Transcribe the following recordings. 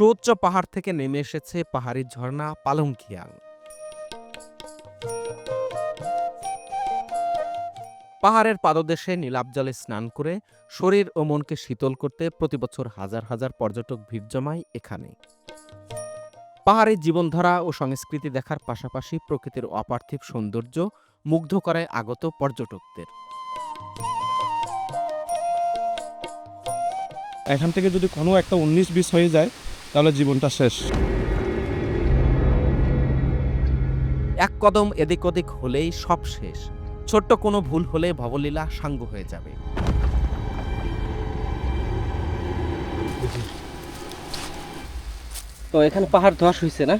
সুউচ্চ পাহাড় থেকে নেমে এসেছে পাহাড়ি ঝর্ণা পালংখিয়াং পাহাড়ের পাদদেশে নীলাভ জলে স্নান করে শরীর ও মনকে শীতল করতে প্রতিবছর হাজার হাজার পর্যটক ভিড় জমায় এখানে। পাহাড়ের জীবনধারা ও সংস্কৃতি দেখার পাশাপাশি প্রকৃতির অপার্থিব সৌন্দর্য মুগ্ধ করে আগত পর্যটকদের। এখান থেকে যদি কোনো একটা উনিশ বিশ হয়ে যায় তাহলে জীবনটা শেষ। এক কদম এদিক ওদিক হলেই সব শেষ। ছোট্ট কোনো ভুল হলে ভবলীলা সাঙ্গ হয়ে যাবে। তো এখানে পাহাড় ধস হয়েছে না?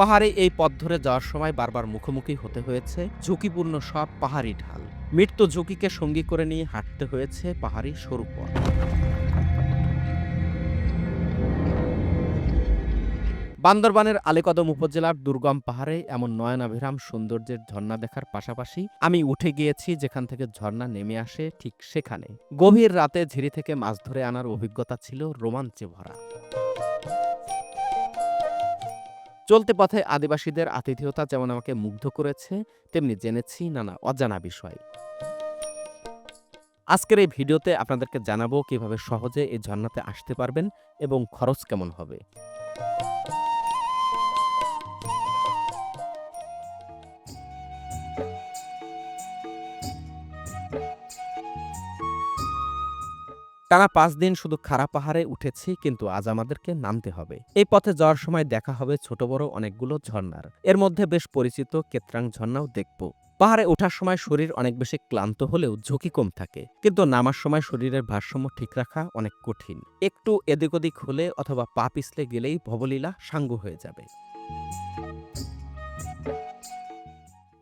পাহাড়ে এই পথ ধরে যাওয়ার সময় বারবার মুখোমুখি হতে হয়েছে। ঝুঁকিপূর্ণ সব পাহাড়ি ঢাল। মৃত্যু ঝুঁকিকে সঙ্গী করে নিয়ে হাঁটতে হয়েছে পাহাড়ি সরু পথ। বান্দরবানের আলেকদম উপজেলার দুর্গম পাহাড়ে এমন নয়নাভিরাম সৌন্দর্যের ঝর্ণা দেখার পাশাপাশি আমি উঠে গিয়েছি যেখান থেকে ঝর্ণা নেমে আসে ঠিক সেখানে। গভীর রাতে ঝিরি থেকে মাছ ধরে আনার অভিজ্ঞতা ছিল রোমাঞ্চে ভরা। চলতে পথে আদিবাসীদের আতিথেয়তা যেমন আমাকে মুগ্ধ করেছে, তেমনি জেনেছি নানা অজানা বিষয়। আজকের এই ভিডিওতে আপনাদেরকে জানাব কীভাবে সহজে এই ঝর্ণাতে আসতে পারবেন এবং খরচ কেমন হবে। টানা পাঁচ দিন শুধু খারাপ পাহাড়ে উঠেছি, কিন্তু আজ আমাদেরকে নামতে হবে। এই পথে যাওয়ার সময় দেখা হবে ছোট বড় অনেকগুলো ঝর্ণার। এর মধ্যে বেশ পরিচিত কেত্রাং ঝর্ণাও দেখব। পাহাড়ে ওঠার সময় শরীর অনেক বেশি ক্লান্ত হলেও ঝুঁকি কম থাকে, কিন্তু নামার সময় শরীরের ভারসাম্য ঠিক রাখা অনেক কঠিন। একটু এদিক ওদিক হলে অথবা পা পিছলে গেলেই ভবলীলা সাঙ্গ হয়ে যাবে।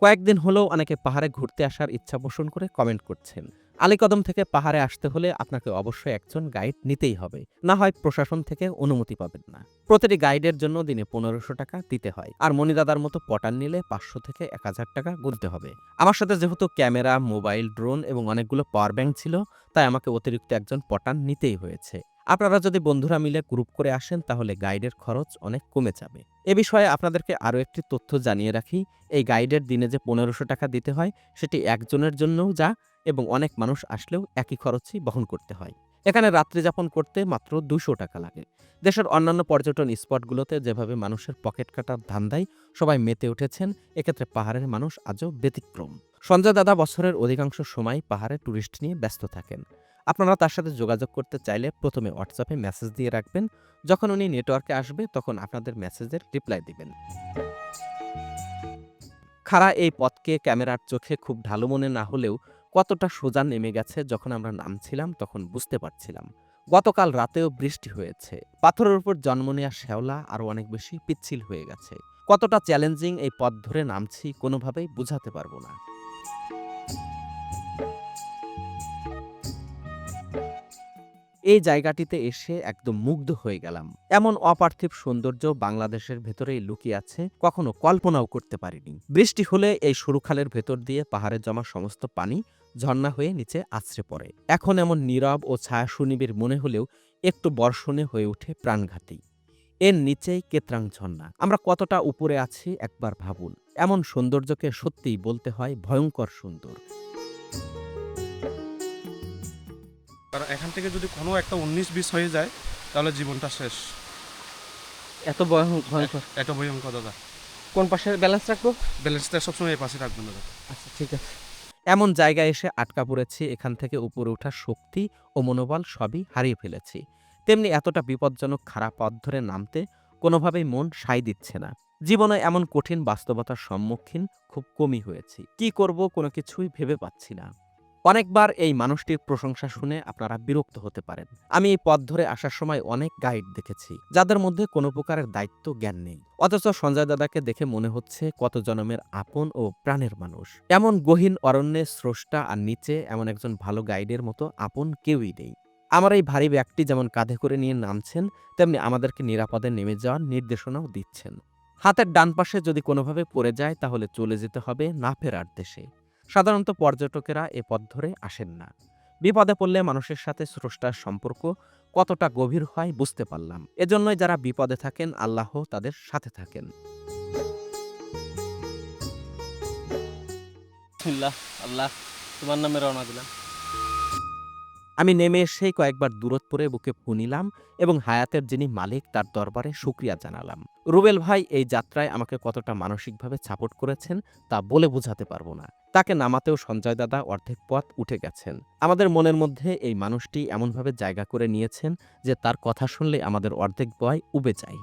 কয়েকদিন হলেও অনেকে পাহাড়ে ঘুরতে আসার ইচ্ছা পোষণ করে কমেন্ট করছেন। আলীকদম থেকে পাহাড়ে আসতে হলে আপনাকে অবশ্যই একজন গাইড নিতেই হবে। না হয় প্রশাসন থেকে অনুমতি পাবেন না। প্রতিটি গাইডের জন্য দিনে পনেরোশো টাকা দিতে হয় আর মনিদাদার মতো পটান নিলে পাঁচশো থেকে এক হাজার টাকা গুনতে হবে। আমার সাথে যেহেতু ক্যামেরা, মোবাইল, ড্রোন এবং অনেকগুলো পাওয়ার ব্যাংক ছিল, তাই আমাকে অতিরিক্ত একজন পটান নিতেই হয়েছে। আপনারা যদি বন্ধুরা মিলে গ্রুপ করে আসেন, তাহলে গাইডের খরচ অনেক কমে যাবে। এ বিষয়ে আপনাদেরকে আরও একটি তথ্য জানিয়ে রাখি। এই গাইডের দিনে যে পনেরোশো টাকা দিতে হয়, সেটি একজনের জন্যও যা এবং অনেক মানুষ আসলেও একই খরচই বহন করতে হয়। এখানে রাত্রি যাপন করতে মাত্র দুশো টাকা লাগে। দেশের অন্যান্য পর্যটন স্পটগুলোতে যেভাবে মানুষের পকেট কাটার ধান্দায় সবাই মেতে উঠেছেন, এক্ষেত্রে পাহাড়ের মানুষ আজও ব্যতিক্রম। সঞ্জয় দাদা বছরের অধিকাংশ সময় পাহাড়ে ট্যুরিস্ট নিয়ে ব্যস্ত থাকেন। আপনারা তার সাথে যোগাযোগ করতে চাইলে প্রথমে হোয়াটসঅ্যাপে মেসেজ দিয়ে রাখবেন। যখন উনি নেটওয়ার্কে আসবে, তখন আপনাদের মেসেজের রিপ্লাই দিবেন। খাড়া এই পথকে ক্যামেরার চোখে খুব ঢালু মনে না হলেও কতটা সোজা নেমে গেছে যখন আমরা নামছিলাম, তখন বুঝতে পারছিলাম। গতকাল রাতেও বৃষ্টি হয়েছে। পাথরের উপর জন্ম নেওয়া শ্যাওলা আরও অনেক বেশি পিচ্ছিল হয়ে গেছে। কতটা চ্যালেঞ্জিং এই পথ ধরে নামছি কোনোভাবেই বুঝাতে পারব না। এই জায়গাটিতে এসে একদম মুগ্ধ হয়ে গেলাম। এমন অপার্থিব সৌন্দর্য বাংলাদেশের ভেতরেই লুকিয়ে আছে, কখনো কল্পনাও করতে পারিনি। বৃষ্টি হলে এই সরুখালের ভেতর দিয়ে পাহাড়ে জমা সমস্ত পানি ঝর্ণা হয়ে নিচে আছড়ে পড়ে। এখন এমন নীরব ও ছায়া সুনিবির মনে হলেও একটু বর্ষণে হয়ে ওঠে প্রাণঘাতী। এর নিচেই কেত্রাং ঝর্ণা। আমরা কতটা উপরে আছি একবার ভাবুন। এমন সৌন্দর্যকে সত্যিই বলতে হয় ভয়ঙ্কর সুন্দর। কারণ এখান থেকে যদি কোনো একটা উনিশ বিশ হয়ে যায় তাহলে জীবনটা শেষ। এত ভয়- ভয়ঙ্কর। এত ভয়ঙ্কর দাদা। কোন পাশে ব্যালেন্স রাখব? ব্যালেন্সটা সবসময় এই পাশে রাখবেন দাদা। আচ্ছা ঠিক আছে। এমন জায়গায় এসে আটকা পড়েছি এখান থেকে উপরে ওঠার শক্তি ও মনোবল সবই হারিয়ে ফেলেছি। তেমনি এতটা বিপজ্জনক খারাপ পথ ধরে নামতে কোনোভাবেই মন সাই দিচ্ছে না। জীবনে এমন কঠিন বাস্তবতার সম্মুখীন খুব কমই হয়েছি। কি করব কোনো কিছুই ভেবে পাচ্ছি না। অনেকবার এই মানুষটির প্রশংসা শুনে আপনারা বিরক্ত হতে পারেন। আমি এই পথ ধরে আসার সময় অনেক গাইড দেখেছি, যাদের মধ্যে কোনো প্রকারের দায়িত্ব জ্ঞান নেই। অথচ সঞ্জয় দাদাকে দেখে মনে হচ্ছে কত জনমের আপন ও প্রাণের মানুষ। এমন গহীন অরণ্যে স্রষ্টা আর নিচে এমন একজন ভালো গাইডের মতো আপন কেউই নেই। আমার এই ভারী ব্যাগটি যেমন কাঁধে করে নিয়ে নামছেন, তেমনি আমাদেরকে নিরাপদে নেমে যাওয়ার নির্দেশনাও দিচ্ছেন। হাতের ডান পাশে যদি কোনোভাবে পড়ে যায়, তাহলে চলে যেতে হবে না ফেরার দেশে। সাধারণত পর্যটকেরা এ পথ ধরে আসেন না। বিপদে পড়লে মানুষের সাথে স্রষ্টার সম্পর্ক কতটা গভীর হয় বুঝতে পারলাম। এজন্যই যারা বিপদে থাকেন, আল্লাহ তাদের সাথে থাকেন। আল্লাহ, তোমার নামে রওনা দিলাম। আমি নেমে এসেই কয়েকবার দূরত পরে বুকে ফু নিলাম এবং হায়াতের যিনি মালিক তার দরবারে শুক্রিয়া জানালাম। রুবেল ভাই, এই যাত্রায় আমাকে কতটা মানসিকভাবে সাপোর্ট করেছেন তা বলে বোঝাতে পারব না। তাকে নামাতেও সঞ্জয় দাদা অর্ধেক পথ উঠে গেছেন। আমাদের মনের মধ্যে এই মানুষটি এমনভাবে জায়গা করে নিয়েছেন যে তার কথা শুনলে আমাদের অর্ধেক বয় উবে যায়।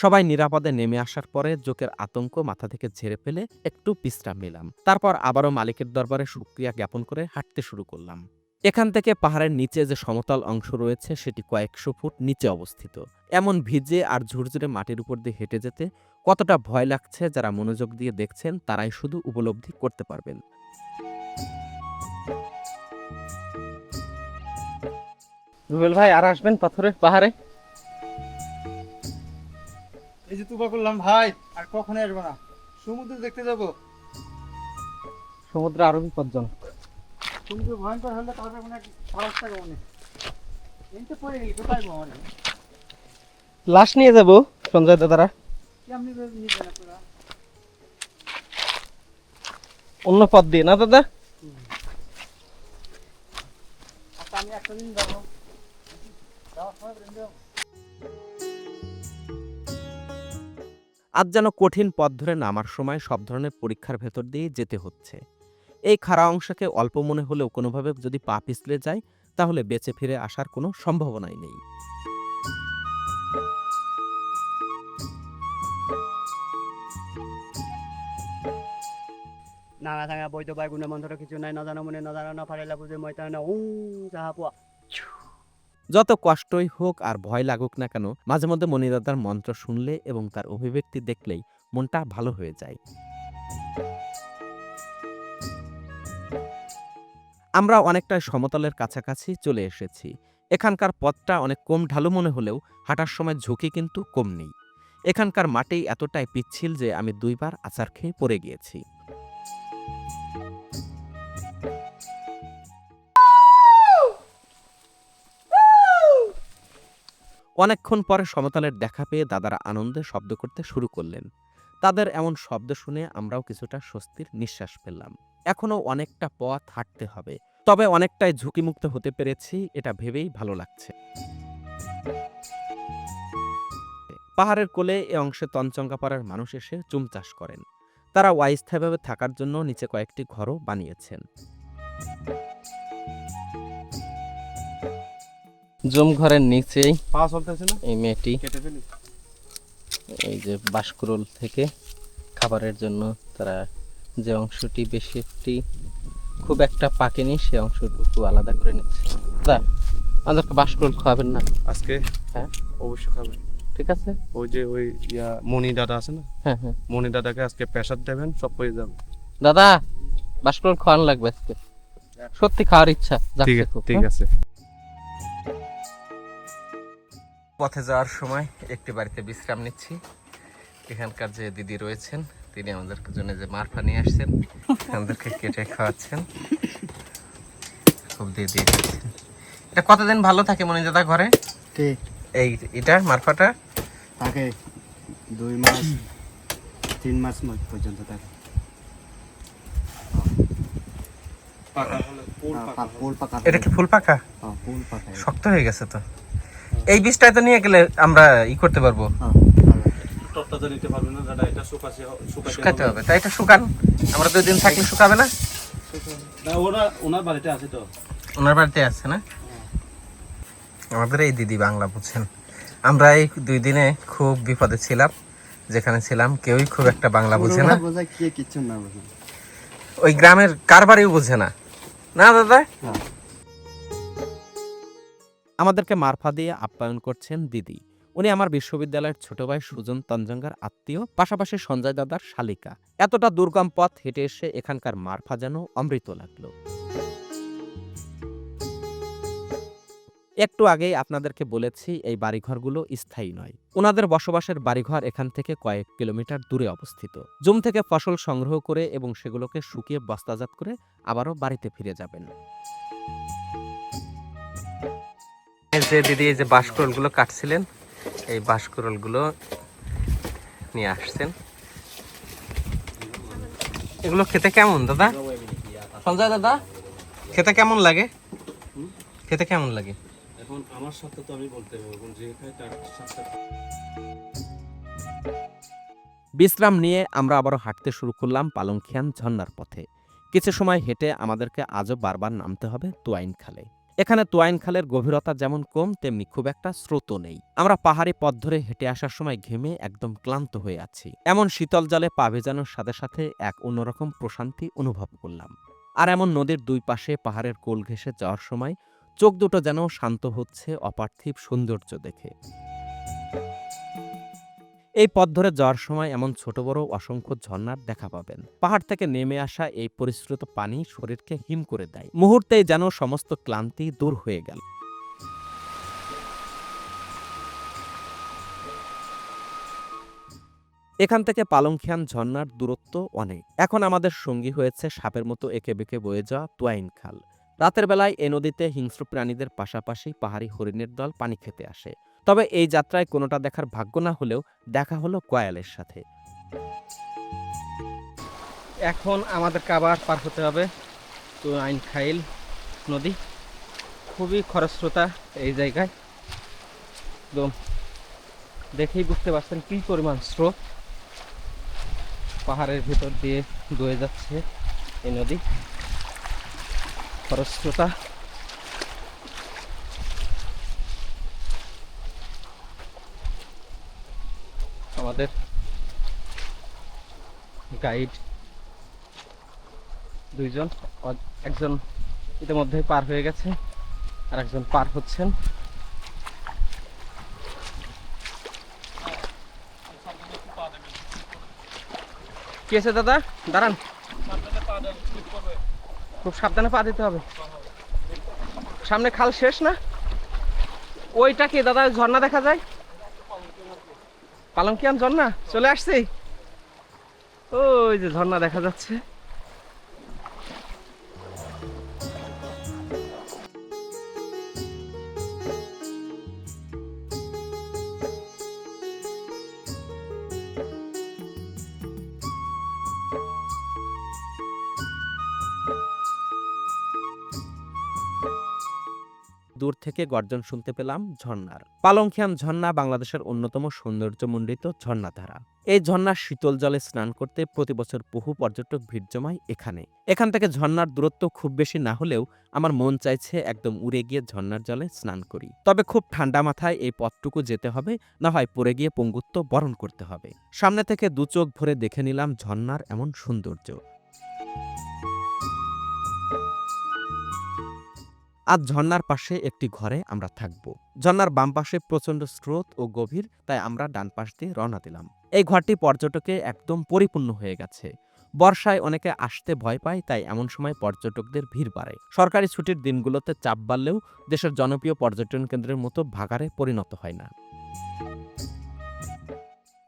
সবাই নিরাপদে নেমে আসার পরে জোকের আতঙ্ক মাথা থেকে ঝেড়ে ফেলে একটু বিশ্রাম নিলাম। তারপর আবারও মালিকের দরবারে সুক্রিয়া জ্ঞাপন করে হাঁটতে শুরু করলাম। এখান থেকে পাহাড়ের নিচে যে সমতল অংশ রয়েছে সেটি কয়েকশো ফুট নিচে অবস্থিত। এমন ভিজে আর ঝুরঝুরে মাটির উপর দিয়ে হেঁটে যেতে কতটা ভয় লাগছে যারা মনোযোগ দিয়ে দেখছেন তারাই শুধু উপলব্ধি করতে পারবেন। রুবেল ভাই, আর আসবেন পাথরের পাহাড়ে? যে তুবা করলাম ভাই আর কখনো আসব না। সমুদ্র দেখতে যাব। সমুদ্র আরও বিপজ্জনক। সমুদ্র ভয়ঙ্কর হলে তাহলে মানে থাকে অনেক এমনি পড়ে গেলি কোথায় গো অনেক লাশ নিয়ে যাব সঞ্জয় দাদারা। কেমনি করে নিবে না তোরা? অন্য পথ দিয়ে না দাদা? আচ্ছা আমি একটা দিন যাব। যাওয়ার সময় আজ যেন কঠিন পথ ধরে নামার সময় সব ধরনের পরীক্ষার ভেতর দিয়ে যেতে হচ্ছে। এই খাড়া অংশকে অল্প মনে হলেও কোনোভাবে যদি পা পিছলে যায়, তাহলে বেঁচে ফিরে আসার কোনো সম্ভাবনাই নেই। নাঙা চাঙা বৈদ্য পাই গুণে মন্ত্র কিছু নাই নজানো মনে নজানো না ফারিলা বুঝে তাহলে উ যাহা পোৱা যত কষ্টই হোক আর ভয় লাগুক না কেন, মাঝে মধ্যে মণিদাদার মন্ত্র শুনলে এবং তার অভিব্যক্তি দেখলেই মনটা ভালো হয়ে যায়। আমরা অনেকটাই সমতলের কাছাকাছি চলে এসেছি। এখানকার পথটা অনেক কম ঢালু মনে হলেও হাঁটার সময় ঝুঁকি কিন্তু কম নেই। এখানকার মাটি এতটাই পিচ্ছিল যে আমি দুইবার আচার খেয়ে পড়ে গিয়েছি। অনেকক্ষণ পরে সমতলের দেখা পেয়ে দাদারা আনন্দে শব্দ করতে শুরু করলেন। তাদের এমন শব্দ শুনে আমরাও কিছুটা স্বস্তির নিঃশ্বাস ফেললাম। এখনও অনেকটা পথ হাঁটতে হবে, তবে অনেকটাই ঝুঁকিমুক্ত হতে পেরেছি, এটা ভেবেই ভালো লাগছে। পাহাড়ের কোলে এ অংশে তঞ্চঙ্গাপাড়ার মানুষ এসে চুম চাষ করেন। তারা অস্থায়ীভাবে থাকার জন্য নিচে কয়েকটি ঘরও বানিয়েছেন। জম ঘরের নিচেই এই মেয়েটি। এই যে বাঁশকুড়োল থেকে খাবারের জন্য তারা যে অংশটি বেশি একটি খুব একটা পাকেনি সে অংশটুকু আলাদা করে নিচ্ছে। দাদা আমাদেরকে বাঁশকুড়োল খাওয়াবেন না? আজকে? হ্যাঁ। অবশ্যই খাবে ঠিক আছে? ওই যে ওই ইয়া মণি দাদা আছে না? হ্যাঁ হ্যাঁ। মণি দাদাকে আজকে প্রেশার দেবেন সব হয়ে যাবে। দাদা বাঁশকুড়োল খাওয়ানো লাগবে আজকে। সত্যি খাওয়ার ইচ্ছা। ঠিক আছে ঠিক হ্যাঁ? আছে। পথে যাওয়ার সময় একটি বাড়িতে বিশ্রাম নিচ্ছি। এখানকার যে দিদি রয়েছেন তিনি আমাদের জন্য যে মারফা নিয়ে আসছেন আমাদেরকে কেটে খাওয়াচ্ছেন। খুব দিয়ে দিয়ে খাচ্ছেন এটা কতদিন ভালো থাকে মনে দাদা ঘরে এই এটা মারফাটা? থাকে দুই মাস তিন মাস পর্যন্ত থাকে। পাকা হলে ফুল হ্যাঁ, এটা কি ফুল পাকা? হ্যাঁ, ফুল পাকা। শক্ত হয়ে গেছে তো। এই বীজটাই তো নিয়ে গেলে আমরা ই করতে পারব। হ্যাঁ, নিতে পারবে না দাদা এটা শুকাছে শুকাতে হবে। তাই এটা শুকান। আমরা দুই দিন থাকলে শুকাবে না। ওরা ওনার বাড়িতে আছে তো। ওনার বাড়িতে আছে না? আমাদের এই দিদি বাংলা বুঝছেন। আমরা এই দুই দিনে খুব বিপদে ছিলাম যেখানে ছিলাম কেউই খুব একটা বাংলা বুঝে না। ওই গ্রামের কারবারই বুঝে না। না দাদা? হ্যাঁ। আমাদেরকে মারফা দিয়ে আপ্যায়ন করছেন দিদি। উনি আমার বিশ্ববিদ্যালয়ের ছোট ভাই সুজন তঞ্জঙ্গার আত্মীয়, পাশাপাশি সঞ্জয় দাদার শালিকা। এতটা দুর্গম পথ হেঁটে এসে এখানকার মারফা যেন অমৃত লাগল। একটু আগেই আপনাদেরকে বলেছি, এই বাড়িঘরগুলো স্থায়ী নয়। ওনাদের বসবাসের বাড়িঘর এখান থেকে কয়েক কিলোমিটার দূরে অবস্থিত। জুম থেকে ফসল সংগ্রহ করে এবং সেগুলোকে শুকিয়ে বস্তাজাত করে আবারও বাড়িতে ফিরে যাবেন। যে দিদি এই যে বাঁশকুড়লগুলো কাটছিলেন এই বাঁশকুড়লগুলো নিয়ে আসছেন। এগুলো খেতে কেমন দাদা? সঞ্জয় দাদা খেতে কেমন লাগে? খেতে কেমন লাগে? এখন আমার সাথে তো আমি বলতে পারব যে তার সাথে বিশ্রাম নিয়ে আমরা আবারও হাঁটতে শুরু করলাম পালংখিয়ান ঝর্ণার পথে। কিছু সময় হেঁটে আমাদেরকে আজও বারবার নামতে হবে তোয়াইন খালে এখানে তোয়াইন খালের গভীরতা যেমন কম, তেমনি খুব একটা স্রোত নেই। আমরা পাহাড়ি পথ ধরে হেঁটে আসার সময় ঘেমে একদম ক্লান্ত হয়ে আছি। এমন শীতল জলে পা ভেজানোর সাথে সাথে এক অন্যরকম প্রশান্তি অনুভব করলাম। আর এমন নদীর দুই পাশে পাহাড়ের কোল ঘেঁষে যাওয়ার সময় চোখ দুটো যেন শান্ত হচ্ছে অপার্থিব সৌন্দর্য দেখে। এই পথ ধরে যাওয়ার সময় এমন ছোট বড় অসংখ্য ঝর্ণার দেখা পাবেন। পাহাড় থেকে নেমে আসা এই পরিশ্রুত পানি শরীরকে হিম করে দেয়। মুহূর্তেই যেন সমস্ত ক্লান্তি দূর হয়ে গেল। এখান থেকে পালংখিয়ান ঝর্ণার দূরত্ব অনেক। এখন আমাদের সঙ্গী হয়েছে সাপের মতো একে বেঁকে বয়ে যাওয়া তোয়াইন খাল। রাতের বেলায় এ নদীতে হিংস্র প্রাণীদের পাশাপাশি পাহাড়ি হরিণের দল পানি খেতে আসে। তবে এই যাত্রায় কোনোটা দেখার ভাগ্য না হলেও দেখা হলো কয়ালের সাথে। এখন আমাদের কাবার পার হতে হবে তো আইন খাইল নদী। খুবই খরস্রোতা এই জায়গায়। একদম দেখেই বুঝতে পারছেন কী পরিমাণ স্রোত। পাহাড়ের ভিতর দিয়ে বয়ে যাচ্ছে এই নদী। খরস্রোতা। আমাদের গাইড দুইজন একজন ইতিমধ্যে পার হয়ে গেছে আর একজন পার হচ্ছেন। কি আছে দাদা? দাঁড়ান। খুব সাবধানে পা দিতে হবে। সামনে খাল শেষ না? ওইটা কি দাদা, ঝর্ণা দেখা যায়? পালংকিয়ান ঝর্ণা চলে আসছি। ওই যে ঝর্ণা দেখা যাচ্ছে। থেকে গর্জন শুনতে পেলাম ঝর্ণার। পালংখিয়ান ঝর্ণা বাংলাদেশের অন্যতম সৌন্দর্যমণ্ডিত ঝর্ণাধারা। এই ঝর্ণার শীতল জলে স্নান করতে প্রতি বছর বহু পর্যটক ভিড় জমায় এখানে। এখান থেকে ঝর্ণার দূরত্ব খুব বেশি না হলেও আমার মন চাইছে একদম উড়ে গিয়ে ঝর্ণার জলে স্নান করি। তবে খুব ঠান্ডা মাথায় এই পথটুকু যেতে হবে, না হয় পড়ে গিয়ে পঙ্গুত্ব বরণ করতে হবে। সামনে থেকে দু চোখ ভরে দেখে নিলাম ঝর্ণার এমন সৌন্দর্য। আজ ঝর্নার পাশে একটি ঘরে আমরা থাকব। ঝর্নার বাম পাশে প্রচণ্ড স্রোত ও গভীর, তাই আমরা ডান পাশ দিয়ে রওনা দিলাম। এই ঘরটি পর্যটকে একদম পরিপূর্ণ হয়ে গেছে। বর্ষায় অনেকে আসতে ভয় পায়, তাই এমন সময় পর্যটকদের ভিড় বাড়ে। সরকারি ছুটির দিনগুলোতে চাপ বাড়লেও দেশের জনপ্রিয় পর্যটন কেন্দ্রের মতো ভাগারে পরিণত হয় না।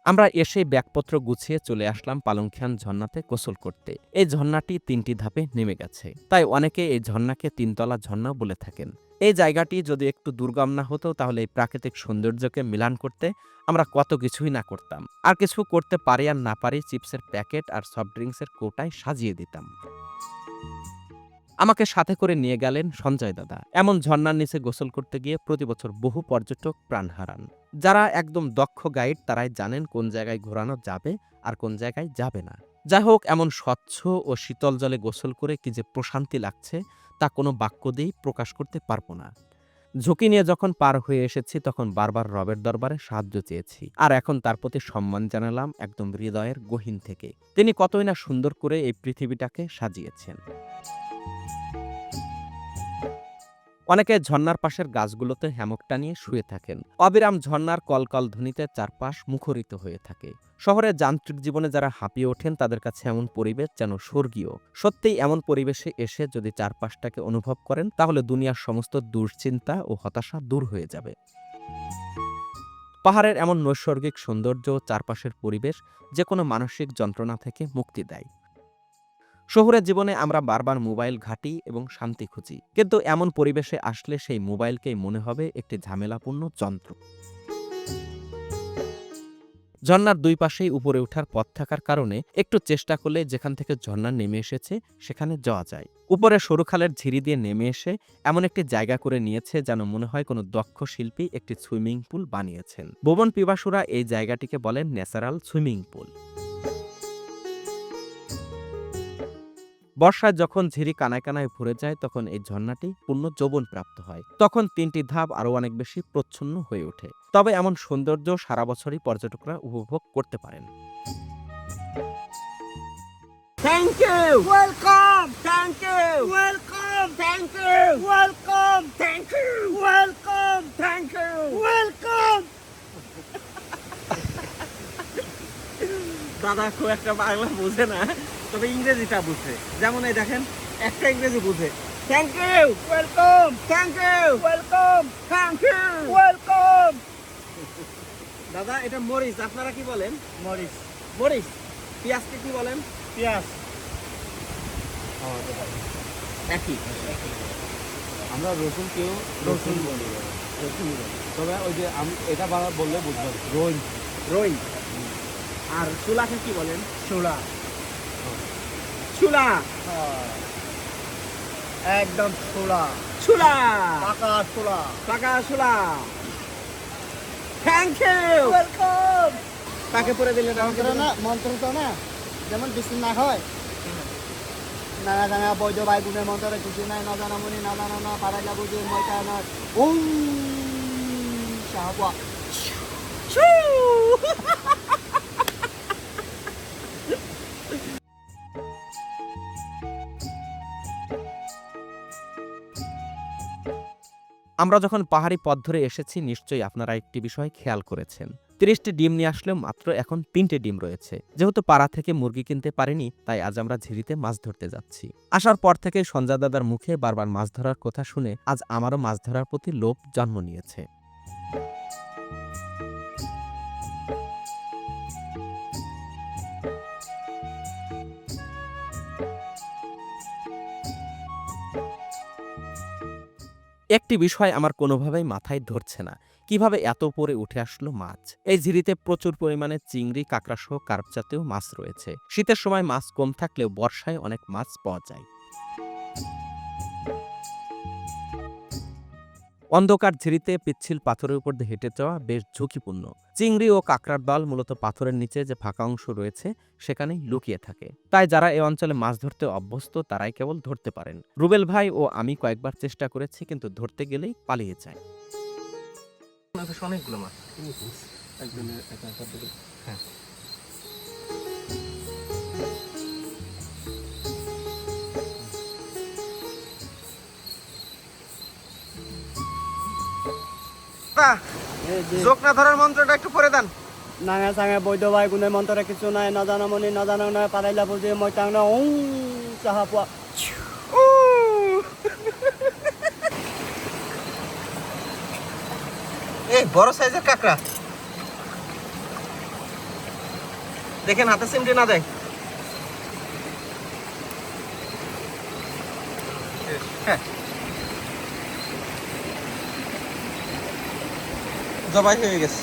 আমরা এসে ব্যাগপত্র গুছিয়ে চলে আসলাম পালংখিয়ান ঝর্ণাতে গোসল করতে। এই ঝর্ণাটি তিনটি ধাপে নেমে গেছে। তাই অনেকে এই ঝর্ণাকে তিনতলা ঝর্ণা বলে থাকেন। এই জায়গাটি যদি একটু দুর্গম না হতো, তাহলে এই প্রাকৃতিক সৌন্দর্যকে মিলান করতে আমরা কত কিছুই না করতাম। আর কিছু করতে পারি আর না পারি চিপসের প্যাকেট আর সফট ড্রিঙ্কসের কোটায় সাজিয়ে দিতাম। আমাকে সাথে করে নিয়ে গেলেন সঞ্জয় দাদা। এমন ঝর্ণার নিচে গোসল করতে গিয়ে প্রতি বছর বহু পর্যটক প্রাণ হারান। যারা একদম দক্ষ গাইড, তারাই জানেন কোন জায়গায় ঘোরানো যাবে আর কোন জায়গায় যাবে না। যাই হোক, এমন স্বচ্ছ ও শীতল জলে গোসল করে কি যে প্রশান্তি লাগছে, তা কোনো বাক্য দিয়েই প্রকাশ করতে পারব না। ঝুঁকি নিয়ে যখন পার হয়ে এসেছি, তখন বারবার রবের দরবারে সাহায্য চেয়েছি। আর এখন তার প্রতি সম্মান জানালাম একদম হৃদয়ের গহীন থেকে। তিনি কতই না সুন্দর করে এই পৃথিবীটাকে সাজিয়েছেন। অনেকে ঝর্ণার পাশের গাছগুলোতে হ্যামক টানিয়ে শুয়ে থাকেন। অবিরাম ঝর্ণার কলকল ধ্বনিতে চারপাশ মুখরিত হয়ে থাকে। শহরের যান্ত্রিক জীবনে যারা হাঁপিয়ে ওঠেন, তাদের কাছে এমন পরিবেশ যেন স্বর্গীয়। সত্যিই এমন পরিবেশে এসে যদি চারপাশটাকে অনুভব করেন, তাহলে দুনিয়ার সমস্ত দুশ্চিন্তা ও হতাশা দূর হয়ে যাবে। পাহাড়ের এমন নৈসর্গিক সৌন্দর্য চারপাশের পরিবেশ যে কোনো মানসিক যন্ত্রণা থেকে মুক্তি দেয়। শহুরের জীবনে আমরা বারবার মোবাইল ঘাঁটি এবং শান্তি খুঁজি। কিন্তু এমন পরিবেশে আসলে সেই মোবাইলকেই মনে হবে একটি ঝামেলাপূর্ণ যন্ত্র। ঝর্ণার দুই পাশেই উপরে ওঠার পথ থাকার কারণে একটু চেষ্টা করলে যেখান থেকে ঝর্ণা নেমে এসেছে, সেখানে যাওয়া যায়। উপরে সরুখালের ঝিরি দিয়ে নেমে এসে এমন একটি জায়গা করে নিয়েছে যেন মনে হয় কোনো দক্ষ শিল্পী একটি সুইমিং পুল বানিয়েছেন। ভুবন পিবাসুরা এই জায়গাটিকে বলেন ন্যাচারাল সুইমিং পুল। বর্ষায় যখন ঝিরি কানায় কানায় ভরে যায় তখন এই ঝর্ণাটি পূর্ণ যৌবন প্রাপ্ত হয় তখন তিনটি ধাপ আরও অনেক বেশি প্রচ্ছন্ন হয়ে ওঠে তবে এমন সৌন্দর্য সারা বছরই পর্যটকরা উপভোগ করতে পারেন Thank you. Welcome. Thank you. Welcome. Thank you. Welcome. Thank you. Welcome. Thank you. Welcome. দাদা খুব একটা বাংলা বোঝে না তবে ইংরেজিটা বুঝে। যেমন এই দেখেন একটা ইংরেজি বুঝে। Thank you. Welcome. Thank you. Welcome. Thank you. Welcome. দাদা এটা মরিচ আপনারা কি বলেন? মরিচ। মরিচ? পেঁয়াজকে কি বলেন? পেঁয়াজ। একই। আমরা রসুন কেউ রসুন বলি। তবে ওই যে আমি এটা বললে বুঝবেন। রোল। রই আর চুলাকে কি বলেন? চুলা চুলা একদম চুলা চুলা পাকা চুলা পাকা চুলা থ্যাংক ইউ ওয়েলকাম কাকে পরে মন্ত্র না মন্ত্র তো না। যেমন বিষ্ণু না হয়। নানা জানা বৈধ ভাই গুণের মন্ত্রে খুশি নাই না জানা মনি না জানা না পারাই যাব যে তা না ওম সাহাবা আমরা যখন পাহাড়ি পথ ধরে এসেছি, নিশ্চয়ই আপনারা একটি বিষয় খেয়াল করেছেন। তিরিশটি ডিম নিয়ে আসলেও মাত্র এখন তিনটে ডিম রয়েছে। যেহেতু পাড়া থেকে মুরগি কিনতে পারিনি, তাই আজ আমরা ঝিরিতে মাছ ধরতে যাচ্ছি। আসার পর থেকে সঞ্জয় দাদার মুখে বারবার মাছ ধরার কথা শুনে আজ আমারও মাছ ধরার প্রতি লোভ জন্ম নিয়েছে। একটি বিষয় আমার কোনোভাবেই মাথায় ধরছে না। কীভাবে এত পরে উঠে আসলো মাছ? এই ঝিরিতে প্রচুর পরিমাণে চিংড়ি কাঁকড়া সহ কার্প জাতীয় মাছ রয়েছে। শীতের সময় মাছ কম থাকলেও বর্ষায় অনেক মাছ পাওয়া যায়। অন্ধকার ঝিরিতে পিচ্ছিল পাথরের উপর দিয়ে হেঁটে যাওয়া বেশ ঝুঁকিপূর্ণ। চিংড়ি ও কাঁকড়ার দল মূলত পাথরের নিচে যে ফাঁকা অংশ রয়েছে সেখানেই লুকিয়ে থাকে। তাই যারা এই অঞ্চলে মাছ ধরতে অভ্যস্ত তারাই কেবল ধরতে পারেন। রুবেল ভাই ও আমি কয়েকবার চেষ্টা করেছি কিন্তু ধরতে গেলেই পালিয়ে যায়। অনেকগুলো মাছ। যোগ না ধরার মন্ত্রটা একটু পরে দেন। নাঙা চাঙা বৈধ ভাই গুণের মন্ত্রে কিছু নাই না জানা মনি না জানা না মই তা না ওম সাহাবা এই বড় সাইজের কাঁকড়া। দেখেন হাতে সিমটি না দেয়। জবাই হয়ে গেছে।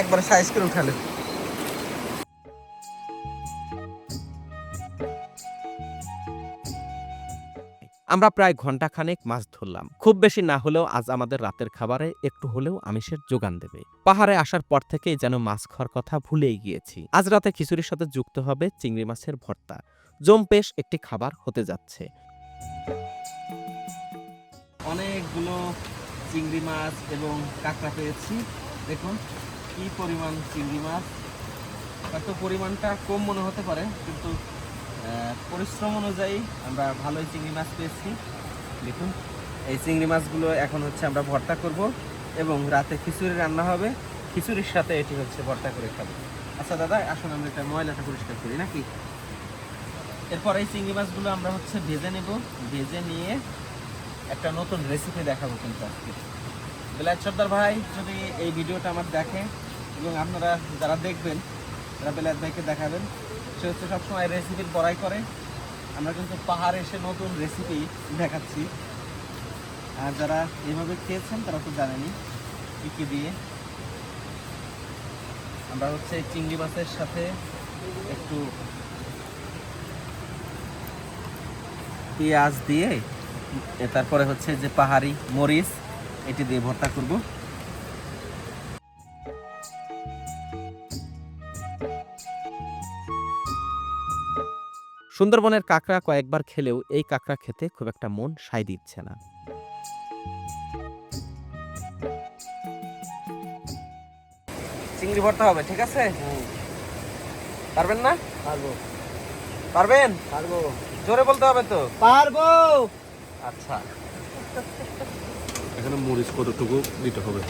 একবারে সাইজ করে উঠালে আমরা প্রায় ঘন্টাখানেক মাছ ধরলাম। খুব বেশি না হলেও আজ আমাদের রাতের খাবারে একটু হলেও আমিষের যোগান দেবে। পাহাড়ে আসার পর থেকেই যেন মাছ খাওয়ার কথা ভুলেই গিয়েছি। আজ রাতে খিচুড়ির সাথে যুক্ত হবে চিংড়ি মাছের ভর্তা। জম্পেশ একটি খাবার হতে যাচ্ছে। অনেকগুলো চিংড়ি মাছ এবং কাঁকড়া পেয়েছি। দেখুন, কি পরিমাণ চিংড়ি মাছ। হয়তো পরিমাণটা কম মনে হতে পারে, কিন্তু পরিশ্রম অনুযায়ী আমরা ভালোই চিংড়ি মাছ পেয়েছি। দেখুন, এই চিংড়ি মাছগুলো এখন হচ্ছে আমরা ভর্তা করব এবং রাতে খিচুড়ি রান্না হবে। খিচুড়ির সাথে এটি হচ্ছে ভর্তা করে খাব। আচ্ছা দাদা, আসুন আমরা এটা ময়লাটা পরিষ্কার করি, নাকি? এরপর এই চিংড়ি মাছগুলো আমরা হচ্ছে ভেজে নেব। ভেজে নিয়ে একটা নতুন রেসিপি দেখাবো কিন্তু আজকে। সর্দার ভাই যদি এই ভিডিওটা আমার দেখে এবং আপনারা যারা দেখবেন, তারা বেলায়েত ভাইকে দেখাবেন, সে হচ্ছে সবসময় রেসিপির বড়াই করে। আমরা কিন্তু পাহাড়ে এসে নতুন রেসিপি দেখাচ্ছি। আর যারা এইভাবে খেয়েছেন, তারা তো জানেনি কী কী দিয়ে। আমরা হচ্ছে চিংড়ি মাছের সাথে একটু পেঁয়াজ দিয়ে তারপরে হচ্ছে যে পাহাড়ি মরিচ এটি দিয়ে ভর্তা করব। সুন্দরবনের কাঁকড়া কয়েকবার খেলেও এই কাঁকড়া খেতে খুব একটা মন সায় দিচ্ছে না। চিংড়ি ভর্তা হবে ঠিক আছে? পারবেন না? পারব। পারবেন? পারব। জোরে বলতে হবে তো। পারব। আচ্ছা। এখানে মরিচ কতটুকু দিতে হবে?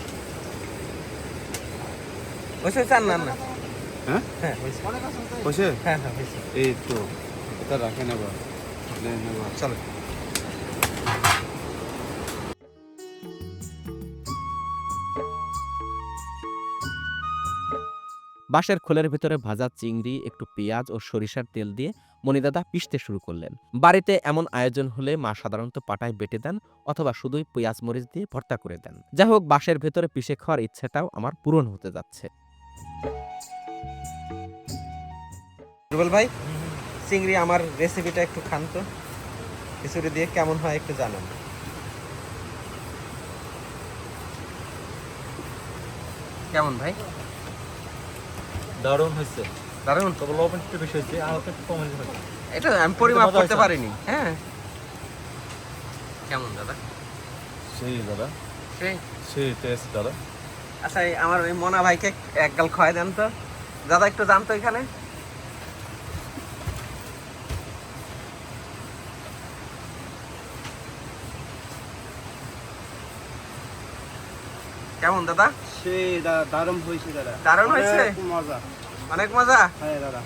হয়েছে চান না না। হ্যাঁ? হ্যাঁ হয়েছে হয়েছে হ্যাঁ হ্যাঁ এই তো এটা রাখেন চলো। বাঁশের খোলের ভিতরে ভাজা চিংড়ি একটু পেঁয়াজ ও সরিষার তেল দিয়ে মণিদাদা পিষতে শুরু করলেন। বাড়িতে এমন আয়োজন হলে মা সাধারণত পাটায় বেটে দেন অথবা শুধুই পেঁয়াজ মরিচ দিয়ে ভর্তা করে দেন। যাই হোক বাঁশের ভেতরে পিষে খাওয়ার ইচ্ছেটাও আমার পূরণ হতে যাচ্ছে। রুবেল ভাই চিংড়ি আমার রেসিপিটা একটু খান তো। খিচুড়ি দিয়ে কেমন হয় একটু জানান। কেমন ভাই? দারুণ হয়েছে। দারুণ তবে লবণ একটু বেশি হয়েছে আর একটু কম হয়েছে এটা আমি পরিমাপ করতে পারিনি। হ্যাঁ। কেমন দাদা? সেই দাদা। সেই? সেই টেস্ট দাদা। আচ্ছা আমার ওই মনা ভাইকে এক গাল খাওয়াই দেন তো। দাদা একটু জানতো এখানে। কেমন দাদা? সেই দাদা দারুণ হয়েছে দাদা। দারুণ হয়েছে? মজা। অনেক মজা? হ্যাঁ দাদা।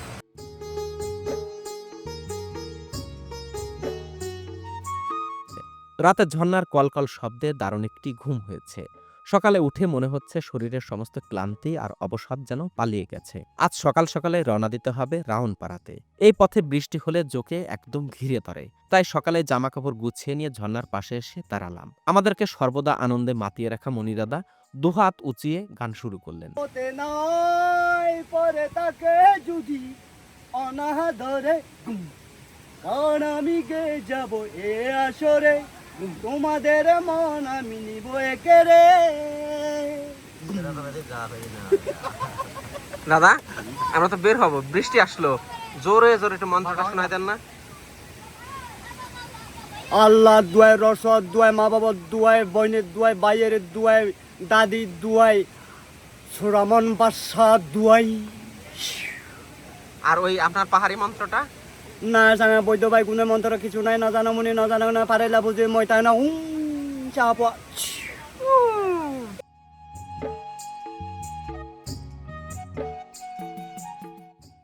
রাতে ঝর্ণার কলকল শব্দে দারুণ একটি ঘুম হয়েছে। সকালে উঠে মনে হচ্ছে শরীরের সমস্ত ক্লান্তি আর অবসাদ যেন পালিয়ে গেছে। আজ সকাল সকালে রওনা দিতে হবে রাউন পাড়াতে এই পথে বৃষ্টি হলে জোকে একদম ঘিরে ধরে। তাই সকালে জামা কাপড় গুছিয়ে নিয়ে ঝর্ণার পাশে এসে দাঁড়ালাম। আমাদেরকে সর্বদা আনন্দে মাতিয়ে রাখা মনিদাদা দুহাত উঁচিয়ে গান শুরু করলেন। পরে তাকে যদি অনাহাদরে। কারণ আমি গে যাব এ আসরে? তোমাদের মন আমি নিব একেরে। দাদা আমরা তো বের হব বৃষ্টি আসলো। জোরে জোরে একটু মন্ত্রটা শোনায় দেন না। আল্লাহ দুয়ায় রসদ দুয়ায় মা বাবার দুয়ায় বইনের দুয়ায় বাইয়ের দুয়ায় দাদির দুয়াই সুরামন বাদশাহ দুয়াই। আর ওই আপনার পাহাড়ি মন্ত্রটা? না জানা বৈদ্য ভাই গুণের মন্ত্র কিছু নাই না জানা মনে না জানা না পারেলা বুঝে মই তাই না উম চাপ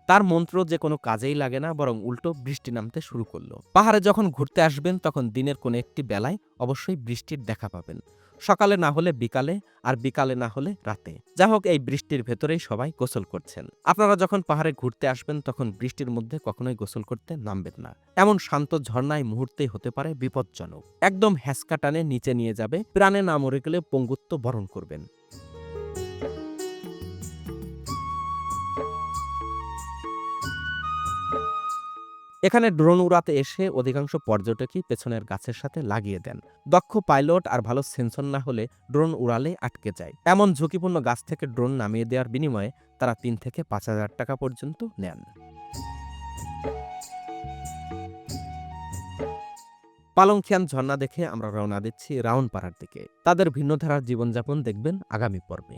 তার মন্ত্র যে কোনো কাজেই লাগে না বরং উল্টো বৃষ্টি নামতে শুরু করল। পাহাড়ে যখন ঘুরতে আসবেন তখন দিনের কোনো একটি বেলায় অবশ্যই বৃষ্টির দেখা পাবেন। সকালে না হলে বিকালে আর বিকালে না হলে রাতে। যা হোক, এই বৃষ্টির ভেতরেই সবাই গোসল করছেন। আপনারা যখন পাহাড়ে ঘুরতে আসবেন, তখন বৃষ্টির মধ্যে কখনোই গোসল করতে নামবেন না। এমন শান্ত ঝর্ণায় মুহূর্তেই হতে পারে বিপজ্জনক। একদম হ্যাসকা টানে নিচে নিয়ে যাবে, প্রাণে না মরে গেলে পঙ্গুত্ব বরণ করবেন। এখানে ড্রোন উড়াতে এসে অধিকাংশ পর্যটকই পেছনের গাছের সাথে লাগিয়ে দেন। দক্ষ পাইলট আর ভালো সেন্সর না হলে ড্রোন উড়ালে আটকে যায়। এমন ঝুঁকিপূর্ণ গাছ থেকে ড্রোন নামিয়ে দেওয়ার বিনিময়ে তারা তিন থেকে পাঁচ হাজার টাকা পর্যন্ত নেন। পালংখিয়ান ঝর্ণা দেখে আমরা রওনা দিচ্ছি রাউন্ড পাড়ার দিকে। তাদের ভিন্ন ধারার জীবনযাপন দেখবেন আগামী পর্বে।